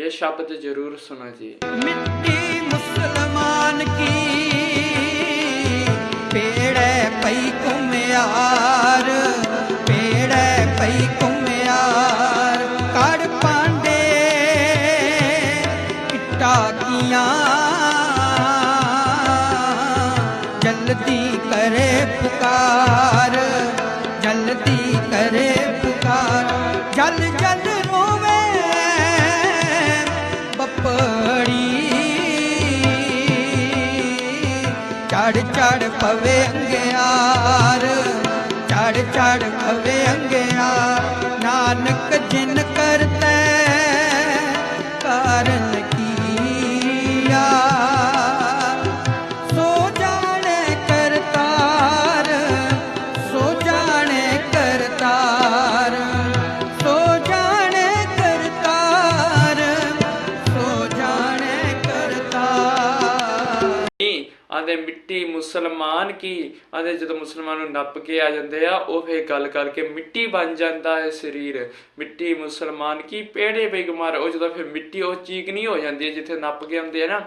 ਇਹ ਸ਼ਬਦ ਜ਼ਰੂਰ ਸੁਣੋ ਜੀ। ਮਿੱਟੀ ਮੁਸਲਮਾਨ ਕੀ? ਪੇੜੇ ਪਈ ਕੁਮਿਆਰ ਪੇੜੇ ਪਈ ਕੁਮਿਆਰ ਕੜ ਪਾਂਡੇ, ਇੱਟਾ ਜਲਦੀ ਕਰੇ ਚੜ ਚੜ ਪਵੇ ਅੰਗਿਆਰ ਚੜ ਚੜ ਪਵੇ ਅੰਗਿਆਰ। ਨਾਨਕ ਜਿਨ ਕਰਤੈ ਆਂਦੇ ਮਿੱਟੀ ਮੁਸਲਮਾਨ ਕੀ? ਆਂਦੇ ਜਦੋਂ ਮੁਸਲਮਾਨ ਨੂੰ ਨੱਪ ਕੇ ਆ ਜਾਂਦੇ ਆ, ਉਹ ਫੇਰ ਗੱਲ ਕਰਕੇ ਮਿੱਟੀ ਬਣ ਜਾਂਦਾ ਹੈ ਸਰੀਰ। ਮਿੱਟੀ ਮੁਸਲਮਾਨ ਕੀ? ਪੇੜੇ ਬੇਗਮਾਰ। ਉਹ ਜਦੋਂ ਫਿਰ ਮਿੱਟੀ ਉਹ ਚੀਕਣੀ ਹੋ ਜਾਂਦੀ ਹੈ ਜਿੱਥੇ ਨੱਪ ਕੇ ਆਉਂਦੇ ਆ ਨਾ,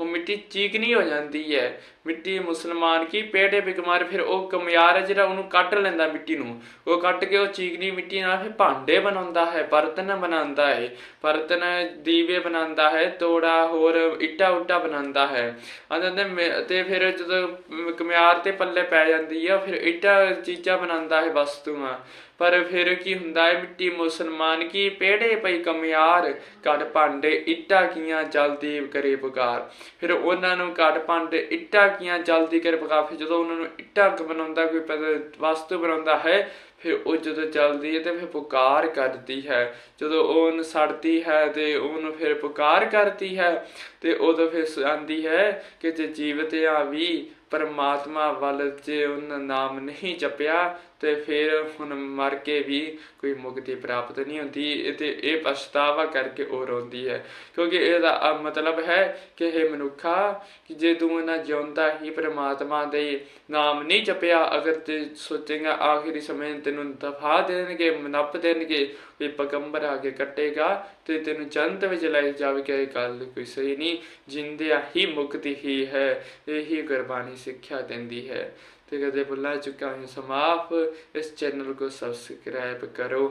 ਉਹ ਮਿੱਟੀ ਚੀਕਣੀ ਹੋ ਜਾਂਦੀ ਹੈ। ਮਿੱਟੀ ਮੁਸਲਮਾਨ ਕੀ? ਪੇੜੇ ਬੇਗਮਾਰ। ਫਿਰ ਉਹ ਕਮਿਆਰ ਹੈ ਜਿਹੜਾ ਉਹਨੂੰ ਕੱਢ ਲੈਂਦਾ ਮਿੱਟੀ ਨੂੰ। ਉਹ ਕੱਟ ਕੇ ਉਹ ਚੀਕਣੀ ਮਿੱਟੀ ਨਾਲ ਫਿਰ ਭਾਂਡੇ ਬਣਾਉਂਦਾ ਹੈ, ਬਰਤਨ ਬਣਾਉਂਦਾ ਹੈ। ਬਰਤਨ ਦੀਵੇ ਬਣਾਉਂਦਾ ਹੈ, ਤੋੜਾ ਹੋਰ ਇੱਟਾ ਉੱਟਾ ਬਣਾਉਂਦਾ ਹੈ। ਆਂਦੇ ਨੇ ਤੇ ਫਿਰ ਜਦੋਂ ਕਮਿਆਰ ਤੇ ਪੱਲੇ ਪੈ ਜਾਂਦੀ ਆ, ਫਿਰ ਇੱਟਾ ਚੀਜ਼ਾਂ ਬਣਾਉਂਦਾ ਹੈ ਵਸਤੂਆਂ ਪਰ ਫਿਰ ਕੀ ਹੁੰਦਾ ਹੈ ਮਿੱਟੀ ਮੁਸਲਮਾਨ ਕੀ ਪੇੜੇ ਪਈ ਕਮਿਆਰ? ਕੱਢ ਭਾਂਡੇ ਇੱਟਾ ਕੀਆਂ ਜਲਦੀ ਕਰੇ ਪੁਕਾਰ। ਫਿਰ ਉਹਨਾਂ ਨੂੰ ਕੱਢ ਭਾਂਡੇ ਇੱਟਾ ਕੀਆਂ ਜਲਦੀ ਕਰੇ ਪੁਕਾਰ। ਫਿਰ ਜਦੋਂ ਉਹਨਾਂ ਨੂੰ ਇੱਟਾ ਬਣਾਉਂਦਾ, ਕੋਈ ਪ- ਵਸਤੂ ਬਣਾਉਂਦਾ ਹੈ ਫਿਰ ਉਹ ਜਦੋਂ ਚੱਲਦੀ ਹੈ ਤੇ ਫਿਰ ਪੁਕਾਰ ਕਰਦੀ ਹੈ। ਜਦੋਂ ਉਹ ਉਹਨੂੰ ਸੜਦੀ ਹੈ ਤੇ ਉਹਨੂੰ ਫਿਰ ਪੁਕਾਰ ਕਰਦੀ ਹੈ ਤੇ ਉਦੋਂ ਫਿਰ ਆਂਦੀ ਹੈ ਕਿ ਜੇ ਜੀਵਤ ਆ ਵੀ ਪਰਮਾਤਮਾ ਵੱਲ ਜੇ ਉਹਨਾਂ ਨਾਮ ਨਹੀਂ ਜਪਿਆ ਤੇ ਫਿਰ ਹੁਣ ਮਰ ਕੇ ਵੀ ਕੋਈ ਮੁਕਤੀ ਪ੍ਰਾਪਤ ਨਹੀਂ ਹੁੰਦੀ ਤੇ ਇਹ ਪਛਤਾਵਾ ਕਰਕੇ ਉਹ ਰੋਂਦੀ ਹੈ। ਕਿਉਂਕਿ ਇਹਦਾ ਮਤਲਬ ਹੈ ਕਿ ਇਹ ਮਨੁੱਖਾ, ਕਿ ਜੇ ਤੂੰ ਇਹਨਾਂ ਜਿਉਂਦਾ ਹੀ ਪਰਮਾਤਮਾ ਦੇ ਨਾਮ ਨਹੀਂ ਜਪਿਆ, ਅਗਰ ਤੇ ਸੋਚੇਗਾ ਆਖਰੀ ਸਮੇਂ ਤੈਨੂੰ ਦਫਾ ਦੇਣਗੇ ਨੱਪ ਦੇਣਗੇ ਕੋਈ ਪਗੰਬਰ ਆ ਕੇ ਕੱਟੇਗਾ ਤੇ ਤੈਨੂੰ ਜੰਤ ਵਿੱਚ ਲੈ ਜਾਵੇਗਾ, ਇਹ ਗੱਲ ਕੋਈ ਸਹੀ ਨਹੀਂ। ਜਿੰਦਿਆ ਹੀ ਮੁਕਤੀ ਹੀ ਹੈ, ਇਹੀ ਗੁਰਬਾਣੀ ਸਿੱਖਿਆ ਦਿੰਦੀ ਹੈ। ठीक है बोलना चुका हूँ समाप इस चैनल को सब्सक्राइब करो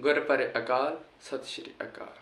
गुर पर अकाल सत श्री अकाल